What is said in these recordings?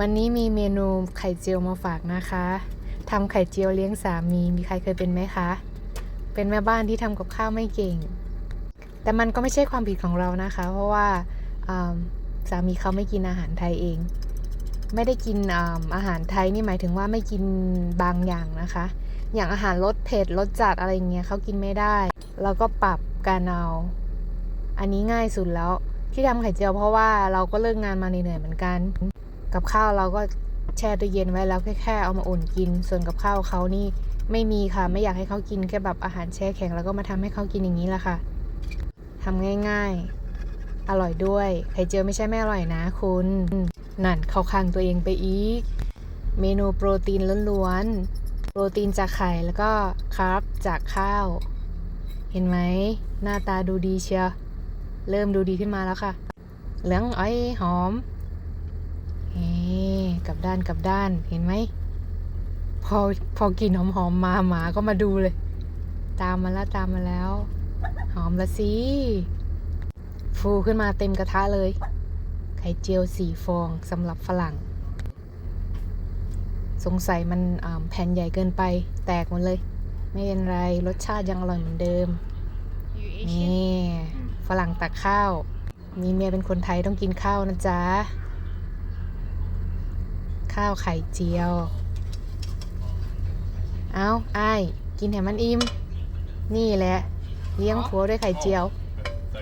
วันนี้มีเมนูไข่เจียวมาฝากนะคะทำไข่เจียวเลี้ยงสามี มีใครเคยเป็นไหมคะ เป็นแม่บ้านที่ทำกับข้าวไม่เก่ง แต่มันก็ไม่ใช่ความผิดของเรานะคะ เพราะว่าสามีเขาไม่กินอาหารไทยเอง ไม่ได้กินอาอาหารไทยนี่หมายถึงว่าไม่กินบางอย่างนะคะ อย่างอาหารรสเผ็ดรสจัดอะไรเงี้ยเขากินไม่ได้ เราก็ปรับการเอา อันนี้ง่ายสุดแล้วที่ทำไข่เจียวเพราะว่าเราก็เลิกงานมาเหนื่อยเหมือนกัน กับข้าวเราก็แช่ตู้เย็นไว้แล้วแค่แค่เอามาอุ่นกิน ส่วนกับข้าวเขานี่ไม่มีค่ะไม่อยากให้เขากินแค่แบบอาหารแช่แข็งแล้วก็มาทำให้เขากินอย่างนี้แหละค่ะทำง่ายๆ อร่อยด้วย ไข่เจียวไม่ใช่ไม่อร่อยนะคุณ นั่นเข้าข้างตัวเองไปอีก เมนูโปรตีนล้วนๆ โปรตีนจากไข่แล้วก็คาร์บจากข้าว เห็นไหมหน้าตาดูดีเชียว เริ่มดูดีขึ้นมาแล้วค่ะ เหลืองอ้อยหอม เฮ้กลับด้านกลับด้านเห็นไหม พอพอกินหอมหอมๆมาหมาก็มาดูเลย ตามมาแล้วตามมาแล้ว หอมละสิฟูขึ้นมาเต็มกระทะเลย ไข่เจียวสี่ฟองสำหรับฝรั่ง สงสัยมันอ่าแผ่นใหญ่เกินไป แตกหมดเลย ไม่เป็นไร รสชาติยังอร่อยเหมือนเดิม นี่ ฝรั่งตักข้าว มีเมียเป็นคนไทยต้องกินข้าวนะจ๊ะ ข้าวไข่เจียว เอาไอ้ายกินใหมันอิ่ม นี่แหละ เลี้ยงผัวด้วยไข่เจียว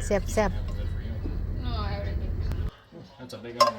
แซ่บๆ No, I already. That's a big one.